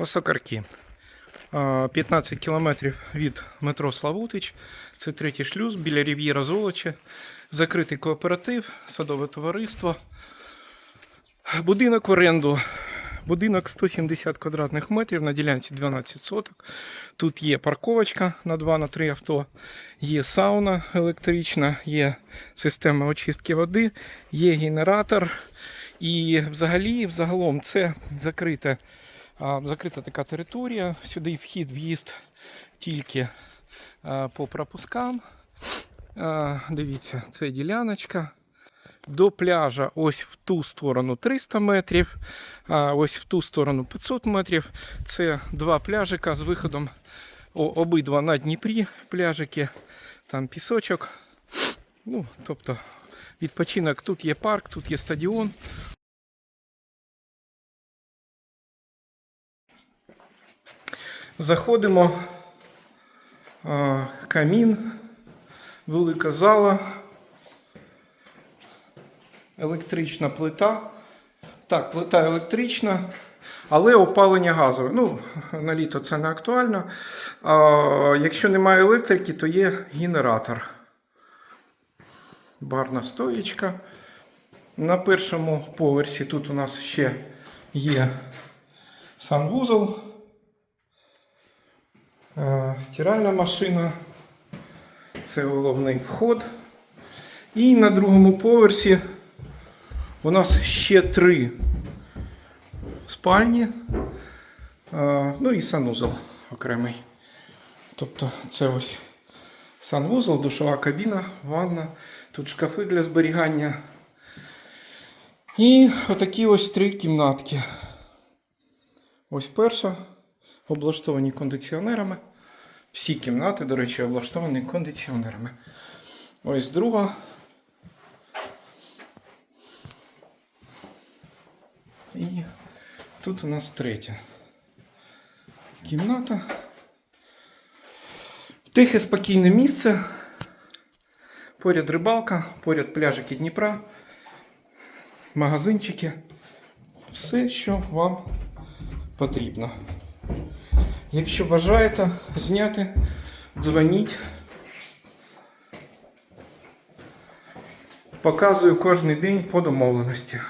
Осокарки. 15 кілометрів від метро Славутич. Це третій шлюз біля Рів'єра Золоча. Закритий кооператив, садове товариство. Будинок в оренду. Будинок 170 квадратних метрів на ділянці 12 соток. Тут є парковочка на 2 на 3 авто, є сауна електрична, є система очистки води, є генератор. І взагалі, взагалом, це закрита, а, закрита така територія. Сюди вхід, в'їзд тільки по пропускам. Дивіться, це діляночка. До пляжа ось в ту сторону 300 метрів, а ось в ту сторону 500 метрів. Це два пляжика з виходом о- обидва на Дніпрі пляжики, там пісочок. Ну, тобто відпочинок. Тут є парк, тут є стадіон. Заходимо. Камін, велика зала, електрична плита. Так, плита електрична, але опалення газове. Ну, на літо це не актуально. А, якщо немає електрики, то є генератор. Барна стоїчка. На першому поверсі тут у нас ще є санвузол, стиральна машина. Це головний вход. І на другому поверсі у нас ще три спальні, е, ну і санузел окремий. Тобто це ось санвузол, душова кабіна, ванна, тут шкафи для зберігання. І отакі ось три кімнатки. Ось перша, облаштовані кондиціонерами. Всі кімнати, до речі, облаштовані кондиціонерами. Ось друга. І тут у нас третя кімната. Тихе спокійне місце. Поряд рибалка, поряд пляжики Дніпра, магазинчики. Все, що вам потрібно. Якщо бажаєте зняти, дзвоніть. Показую кожен день по домовленості.